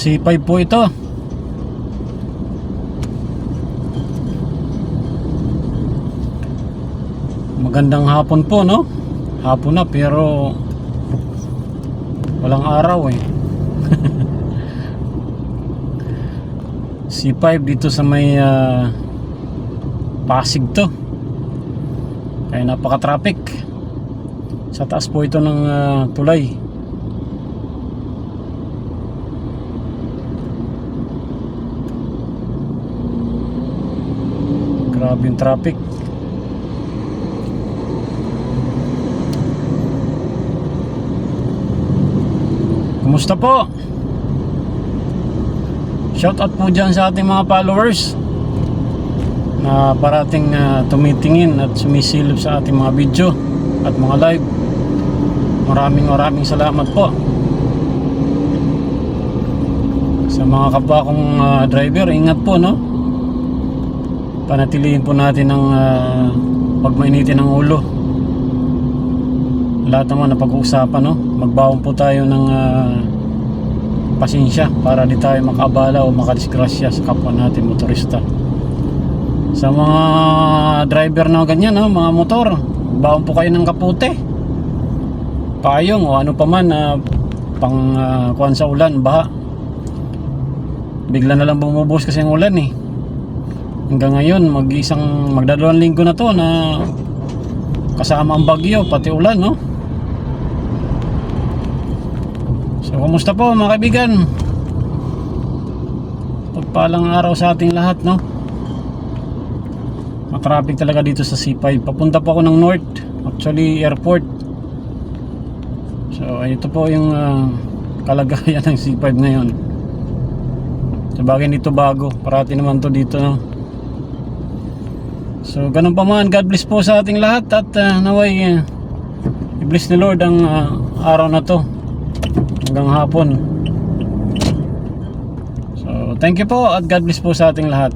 C5 po ito. Magandang hapon po, no? Hapon na pero walang araw eh. C5 dito sa may ah, Pasig to. Kaya napaka-traffic. Sa taas po ito ng ah, tulay. Grabe yung traffic. Kumusta po? Shoutout po dyan sa ating mga followers na parating ah, tumitingin at sumisilip sa ating mga video at mga live. Maraming maraming salamat po. Sa mga kapwa kong ah, driver, ingat po no. Panatilihin po natin ang uh, pagmainitin ng ulo. Lahat naman na pag-uusapan no. Magbaon po tayo ng ah, pasensya para di tayo makabala o makadisgrasya sa kapwa natin motorista. Sa mga driver na ganyan, no, mga motor, baon po kayo ng kapute. Payong o ano pa man na pang uh, kuhan sa ulan, baha. Bigla na lang bumubuhos kasi ang ulan eh. Hanggang ngayon, mag-isang magdadalawang linggo na to na kasama ang bagyo, pati ulan, no? So, kumusta po mga kaibigan? Pagpalang araw sa ating lahat, no? Matraffic talaga dito sa C5. Papunta po ako ng north, actually airport. So, ito po yung ah, kalagayan ng C5 ngayon. Sa bagay dito bago, parati naman to dito, no? So, ganun pa man, God bless po sa ating lahat at ah, naway uh, i-bless ni Lord ang ah, araw na to hanggang hapon. So, thank you po at God bless po sa ating lahat.